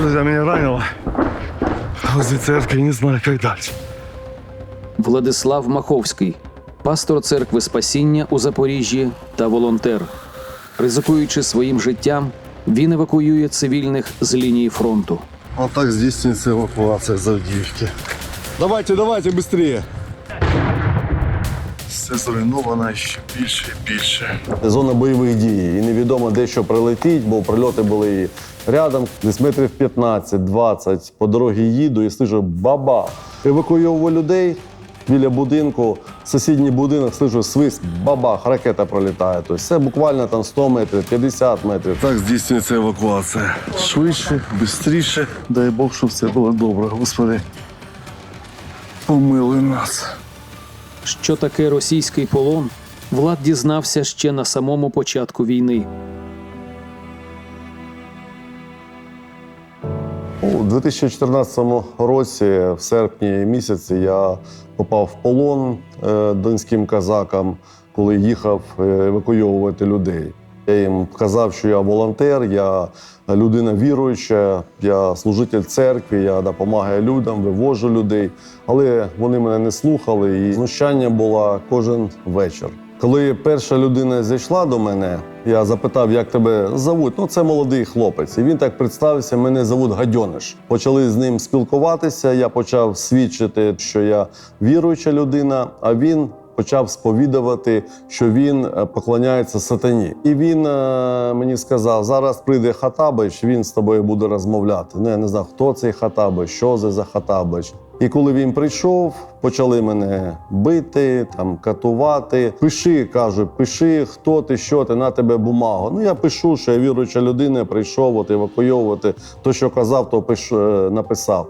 Друзья, меня ранило. Возле церкви, не знаю, как дальше. Владислав Маховський, пастор церкви Спасіння у Запоріжжі та волонтер. Ризикуючи своїм життям, він евакуює цивільних з лінії фронту. Вот так здійснюється евакуація з Авдіївки. Давайте, давайте, быстрее. Все зруйновано ще більше і більше. Зона бойових дій. І невідомо, де що прилетить, бо прильоти були і рядом, десь метрів 15-20 по дорогі їду і слышу баба. Евакуйовував людей біля будинку, сусідній будинок, слышу свист, бабах, ракета пролітає. Тобто це буквально там 100 метрів, 50 метрів. Так здійснюється евакуація. Швидше, швидше. Дай Бог, щоб все було добре, Господи. Помилуй нас. Що таке російський полон, Влад дізнався ще на самому початку війни. У 2014 році, в серпні місяці, я попав в полон е, донським казакам, коли їхав е, евакуйовувати людей. Я їм казав, що я волонтер, я людина віруюча, я служитель церкви, я допомагаю людям, вивожу людей. Але вони мене не слухали, і знущання було кожен вечір. Коли перша людина зайшла до мене, я запитав, як тебе зовуть. Ну, це молодий хлопець. І він так представився: мене зовуть Гадьониш. Почали з ним спілкуватися. Я почав свідчити, що я віруюча людина, а він. Почав сповідувати, що він е, поклоняється сатані, і він е, мені сказав: зараз прийде Хатабич, він з тобою буде розмовляти. Ну я не знав, хто цей Хатабич, що це за Хатабич. І коли він прийшов, почали мене бити, там катувати. Пиши, кажуть, пиши, хто ти, що ти, на тебе бумагу. Ну я пишу, що я віруюча людина, прийшов от, евакуйовувати. То, що казав, то пишу, е, написав.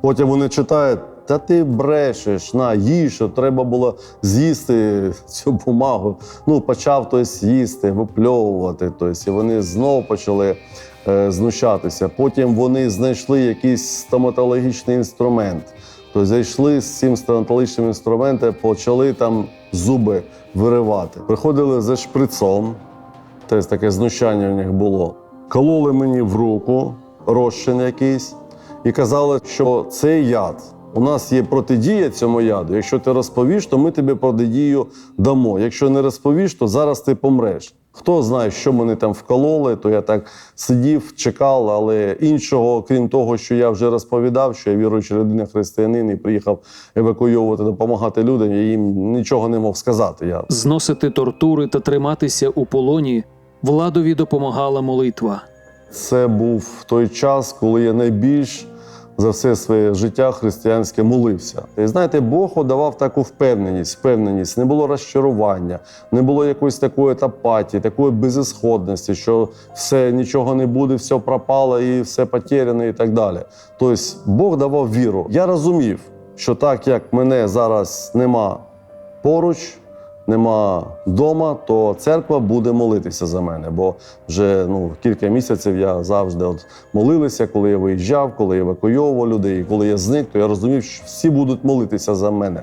Потім вони читають. Та ти брешеш, на їж, що треба було з'їсти цю бумагу. Ну, почав хтось їсти, випльовувати. Тобто, і вони знову почали е, знущатися. Потім вони знайшли якийсь стоматологічний інструмент. Тобто зайшли з цим стоматологічним інструментом, почали там зуби виривати. Приходили за шприцом, тобто таке знущання у них було. Кололи мені в руку розчин якийсь і казали, що це яд. У нас є протидія цьому яду. Якщо ти розповіш, то ми тобі протидію дамо. Якщо не розповіш, то зараз ти помреш. Хто знає, що мене там вкололи, то я так сидів, чекав, але іншого, крім того, що я вже розповідав, що я віруюча людина, християнин і приїхав евакуйовувати, допомагати людям, я їм нічого не мог сказати. Я Зносити тортури та триматися у полоні владові допомагала молитва. Це був той час, коли я найбільш за все своє життя християнське молився. І знаєте, Бог давав таку впевненість, впевненість, не було розчарування, не було якоїсь такої апатії, такої безісходності, що все нічого не буде, все пропало і все потеряне, і так далі. Тобто Бог давав віру. Я розумів, що так як мене зараз нема поруч, нема вдома, то церква буде молитися за мене. Бо вже ну, кілька місяців я завжди от молилися, коли я виїжджав, коли я евакуйовував людей, і коли я зник, то я розумів, що всі будуть молитися за мене.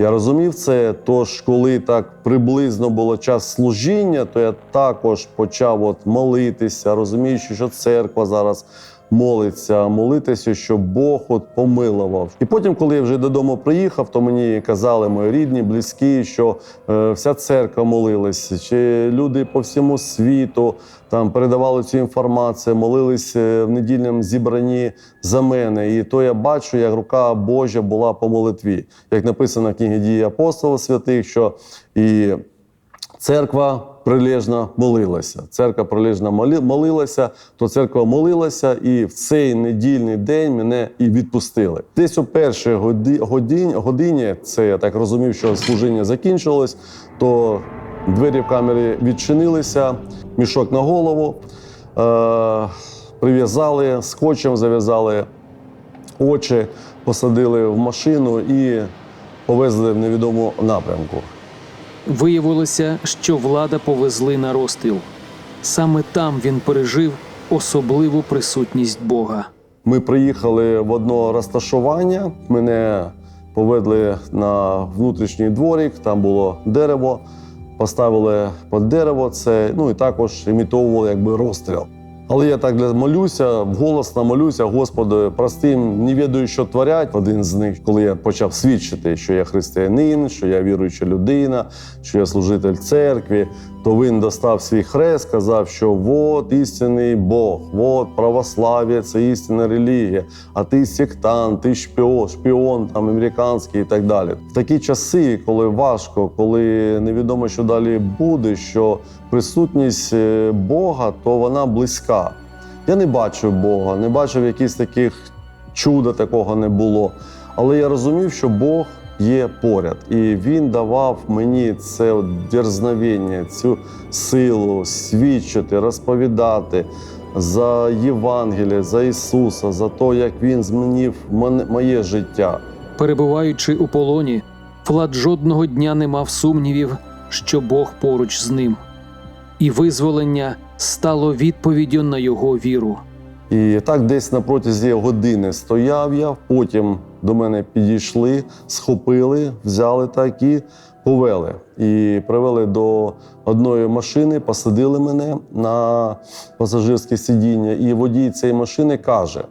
Я розумів це. Тож, коли так приблизно було час служіння, то я також почав от молитися, розуміючи, що церква зараз молиться, молитися, щоб Бог от помилував. І потім, коли я вже додому приїхав, то мені казали мої рідні, близькі, що е, вся церква молилася, чи люди по всьому світу там передавали цю інформацію, молились е, в недільному зібранні за мене. І то я бачу, як рука Божа була по молитві, як написано в книгі дії апостолів святих, що і церква прилежно молилася. Церква прилежно моли- молилася, то церква молилася, і в цей недільний день мене і відпустили. Десь у першій годині, годині, це я так розумів, що служіння закінчилось, то двері в камері відчинилися, мішок на голову. Е- прив'язали скотчем, зав'язали очі, посадили в машину і повезли в невідому напрямку. Виявилося, що влада повезли на розстріл. Саме там він пережив особливу присутність Бога. Ми приїхали в одне розташування. Мене поведли на внутрішній дворик, там було дерево. Поставили під дерево це, ну і також імітовували якби розстріл. Але я так для- молюся, вголосно молюся, Господи, прости, їм, не відаю, що творять. Один з них, коли я почав свідчити, що я християнин, що я віруюча людина, що я служитель церкви, то він достав свій хрест, сказав, що от істинний Бог, от православ'я це істинна релігія, а ти сектант, ти шпіон, шпіон там американський і так далі. В такі часи, коли важко, коли невідомо, що далі буде, що присутність е, Бога, то вона близька. Я не бачив Бога, не бачив якихось таких чуда, такого не було. Але я розумів, що Бог є поряд, і він давав мені це от дерзновення, цю силу свідчити, розповідати за Євангеліє, за Ісуса, за те, як Він змінив моє життя. Перебуваючи у полоні, Влад жодного дня не мав сумнівів, що Бог поруч з ним, і визволення стало відповіддю на його віру. І так десь на протязі години стояв я, потім до мене підійшли, схопили, взяли так і повели. І привели до одної машини, посадили мене на пасажирське сидіння. І водій цієї машини каже: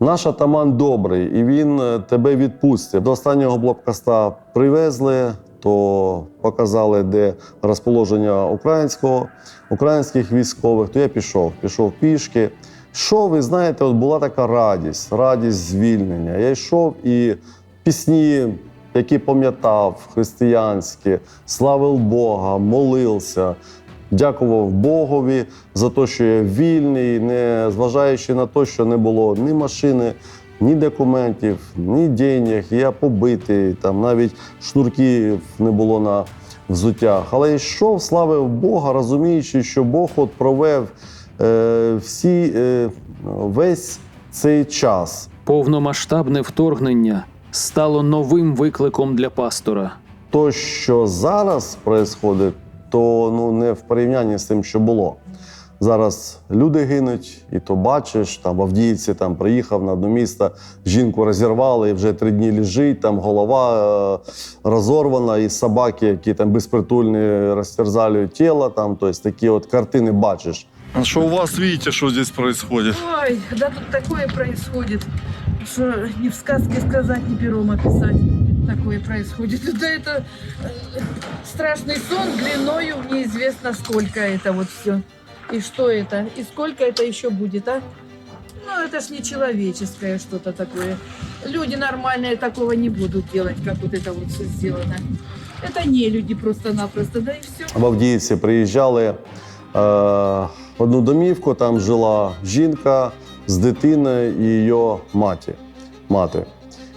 наш атаман добрий, і він е, тебе відпустить. До останнього блокпоста привезли, то показали, де розположення українського, українських військових. То я пішов, пішов пішки. Йшов, і знаєте, от була така радість, радість звільнення. Я йшов і пісні, які пам'ятав, християнські, славив Бога, молився, дякував Богові за те, що я вільний, не зважаючи на те, що не було ні машини, ні документів, ні денег. Я побитий, там навіть шнурків не було на взуттях. Але йшов, славив Бога, розуміючи, що Бог от провев е, всі, е, весь цей час. Повномасштабне вторгнення стало новим викликом для пастора. То, що зараз відбувається, то ну, не в порівнянні з тим, що було. Зараз люди гинуть, і то бачиш, там в Авдіївці там приїхав на одне місто, жінку розірвали, і вже три дні лежить, там голова е, розорвана, і собаки, які там безпритульні розтерзали тіло, там, тобто такі от картини бачиш. А что у вас видите, что здесь происходит? Ой, да тут такое происходит, что ни в сказке сказать, ни пером описать. Такое происходит. Да это э, страшный сон длиною неизвестно сколько это вот все. И что это? И сколько это еще будет, а? Ну, это ж не человеческое что-то такое. Люди нормальные такого не будут делать, как вот это вот все сделано. Это не люди просто-напросто, да и все. в Авдіївці приїжджали е, в одну домівку, там жила жінка з дитиною і її маті, мати.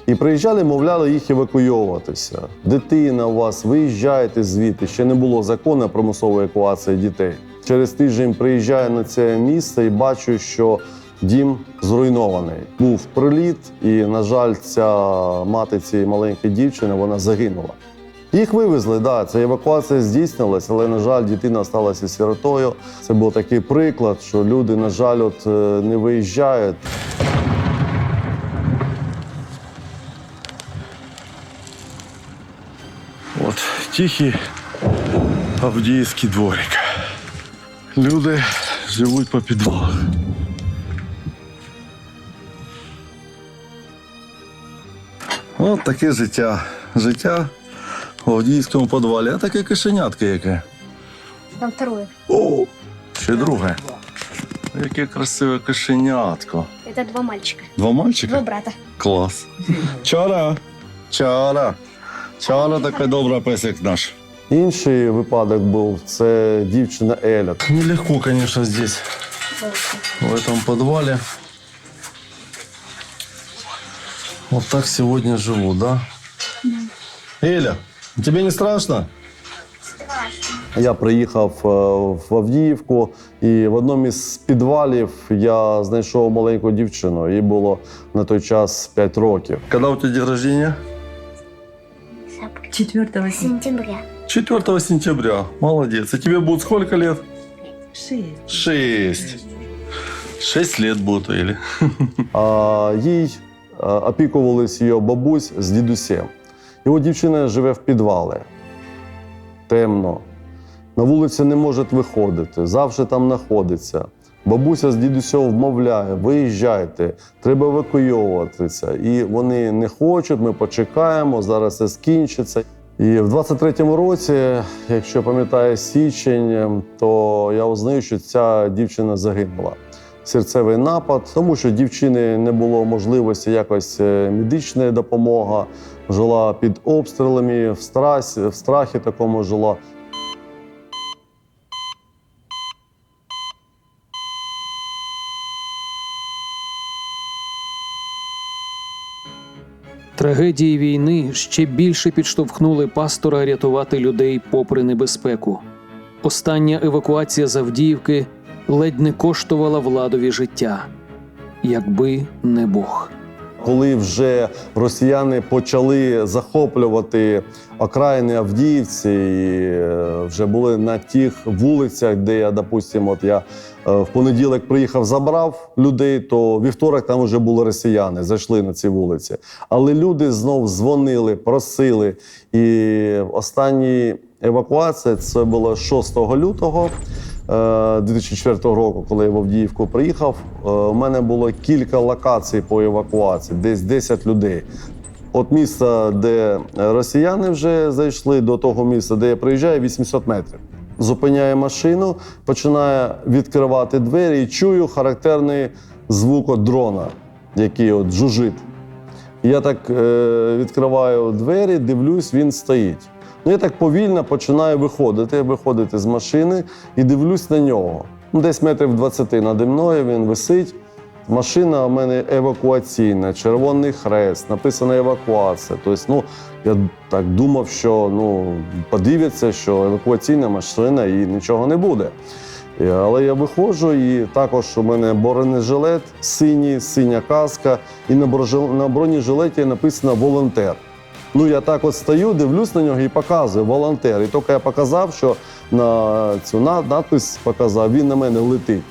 І приїжджали, мовляли їх евакуйовуватися. Дитина у вас, виїжджайте звідти. Ще не було закону примусової евакуації дітей. Через тиждень приїжджаю на це місце і бачу, що дім зруйнований. Був приліт, і, на жаль, ця мати цієї маленької дівчини вона загинула. Їх вивезли, да, ця евакуація здійснилась, але, на жаль, дитина залишилася сиротою. Це був такий приклад, що люди, на жаль, от е, не виїжджають. Вот тихий Авдіївський дворик. Люди живуть по підвалах. От таке життя. Життя в Авдіївському підвалі. А таке кишенятка яке. Там второе. О, ще друге. Яке красиве кишенятко. Это два мальчика. Два мальчика? Два брата. Клас. Чара. Чара. Чара така добра песик наш. Інший випадок був це дівчина Еля. Нелегко, конечно, здесь, в этом подвале. Вот так сегодня живу, да? Эля, тебе не страшно? Я приїхав е, в Авдіївку, і в одному із підвалів я знайшов маленьку дівчину. Їй було на той час 5 років. Когда у тебя день рождения? 4 Сентября. 4 сентября. Молодец. И тебе будет сколько лет? Шесть. Шесть. Шесть лет будет, Эли. А їй е, опікувались її бабусь з дідусем. Його дівчина живе в підвалі. Темно. На вулицю не може виходити, завжди там знаходиться. Бабуся з дідусем вмовляє, виїжджайте, треба евакуйовуватися. І вони не хочуть, ми почекаємо, зараз це скінчиться. І в 23-му році, якщо пам'ятає січень, то я узнаю, що ця дівчина загинула. Серцевий напад, тому що дівчини не було можливості якось е, медична допомога, жила під обстрілами, в страсі, в страхі такому жила. Трагедії війни ще більше підштовхнули пастора рятувати людей попри небезпеку. Остання евакуація з Авдіївки ледь не коштувала владові життя, якби не Бог. Коли вже росіяни почали захоплювати окраїни Авдіївці, і е, вже були на тих вулицях, де я, допустимо, от я е, в понеділок приїхав, забрав людей, то вівторок там вже були росіяни, зайшли на ці вулиці. Але люди знов дзвонили, просили. І остання евакуація це було 6 лютого. Е, 2004 року, коли я в Авдіївку приїхав, е, у мене було кілька локацій по евакуації, десь 10 людей. От місця, де росіяни вже зайшли, до того місця, де я приїжджаю, 800 метрів. Зупиняє машину, починає відкривати двері і чую характерний звук от дрона, який от жужить. Я так е, відкриваю двері, дивлюсь, він стоїть. Ну, я так повільно починаю виходити, виходити з машини і дивлюсь на нього. Ну, Десь метрів 20 наді мною він висить. Машина у мене евакуаційна, червоний хрест, написана евакуація. Тобто, ну, я так думав, що ну, подивиться, що евакуаційна машина і нічого не буде. Але я виходжу, і також у мене бронежилет синій, синя каска, і на бронежилеті написано волонтер. Ну, я так от стою, дивлюсь на нього і показую волонтер. І тільки я показав, що на цю на- надпис показав, він на мене летить.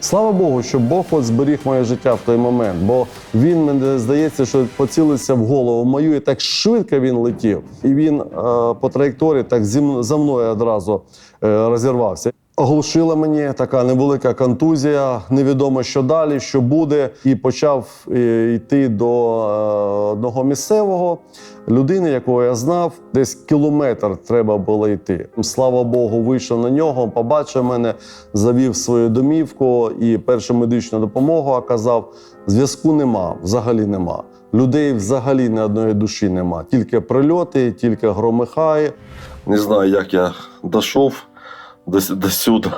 Слава Богу, що Бог от зберіг моє життя в той момент, бо він мені здається, що поцілився в голову мою, і так швидко він летів. І він е, по траєкторії так зі за мною одразу е, розірвався. Оглушила мені така невелика контузія, невідомо що далі, що буде, і почав е, йти до е, одного місцевого людини, якого я знав, десь кілометр треба було йти. Слава Богу, вийшов на нього, побачив мене, завів свою домівку і першу медичну допомогу оказав. Зв'язку нема, взагалі нема. Людей взагалі ні одної душі нема. Тільки прильоти, тільки громихає. Не знаю, як я дійшов до, с- до сюди,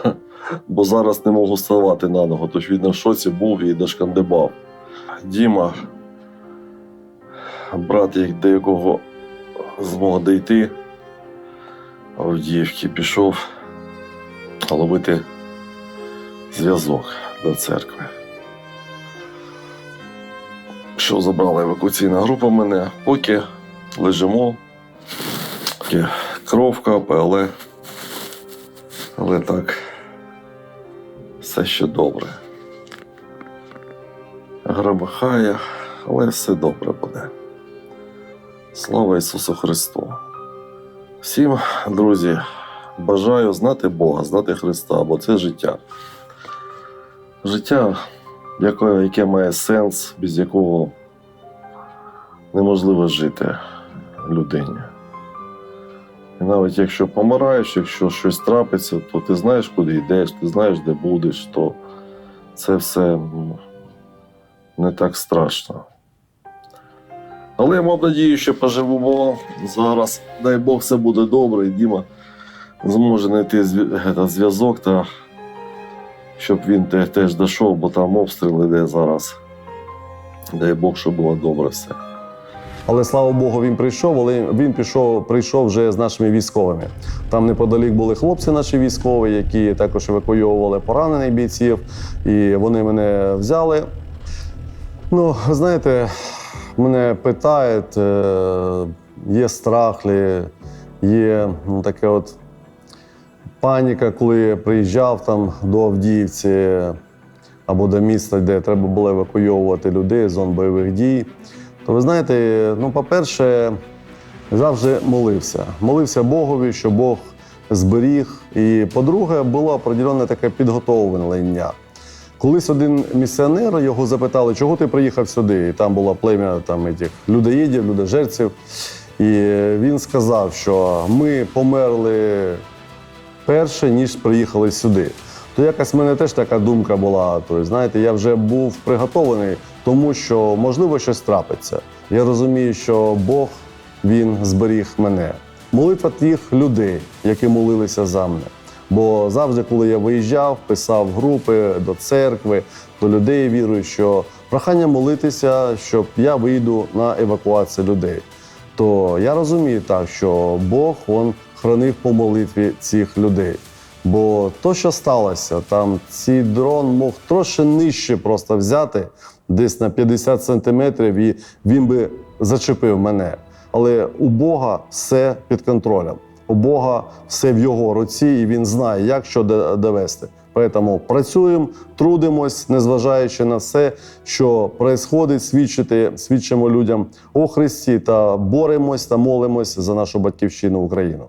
бо зараз не можу ставати на ногу. Тож він в шоці був і дошкандибав. Діма, брат, до якого змог дійти, Авдіївки пішов ловити зв'язок до церкви. Що забрала евакуаційна група мене, поки лежимо, поки кров капає, але, так, все ще добре. Громахає, але все добре буде. Слава Ісусу Христу! Всім, друзі, бажаю знати Бога, знати Христа, бо це життя. Життя, яке, яке має сенс, без якого неможливо жити людині. І навіть якщо помираєш, якщо щось трапиться, то ти знаєш, куди йдеш, ти знаєш, де будеш, то це все не так страшно. Але я мав надію, що поживемо зараз. Дай Бог, все буде добре, і Діма зможе знайти зв'язок та щоб він теж дійшов, бо там обстріл іде зараз. Дай Бог, щоб було добре все. Але слава Богу, він прийшов, але він пішов, прийшов вже з нашими військовими. Там неподалік були хлопці наші військові, які також евакуйовували поранених бійців, і вони мене взяли. Ну, знаєте, мене питають, е, є страх, є ну, таке от паніка, коли я приїжджав там до Авдіївці або до міста, де треба було евакуйовувати людей з зон бойових дій. То ви знаєте, ну, по-перше, завжди молився. Молився Богові, щоб Бог зберіг. І по-друге, було определенне таке підготовлення. Колись один місіонер його запитали, чого ти приїхав сюди? І там було плем'я там, людоїдів, людожерців. І він сказав, що ми померли перше, ніж приїхали сюди. То якась в мене теж така думка була. Тобто, знаєте, я вже був приготований, тому що можливо щось трапиться. Я розумію, що Бог він зберіг мене. Молитва тих людей, які молилися за мене. Бо завжди, коли я виїжджав, писав групи до церкви, до людей вірую, що прохання молитися, щоб я вийду на евакуацію людей. То я розумію так, що Бог він хранив по молитві цих людей. Бо то, що сталося, там цей дрон мог трошки нижче просто взяти, десь на 50 сантиметрів, і він би зачепив мене. Але у Бога все під контролем. У Бога все в його руці, і він знає, як що довести. Тому працюємо, трудимось, незважаючи на все, що відбувається, свідчити, свідчимо людям о Христі та боремось та молимось за нашу батьківщину Україну.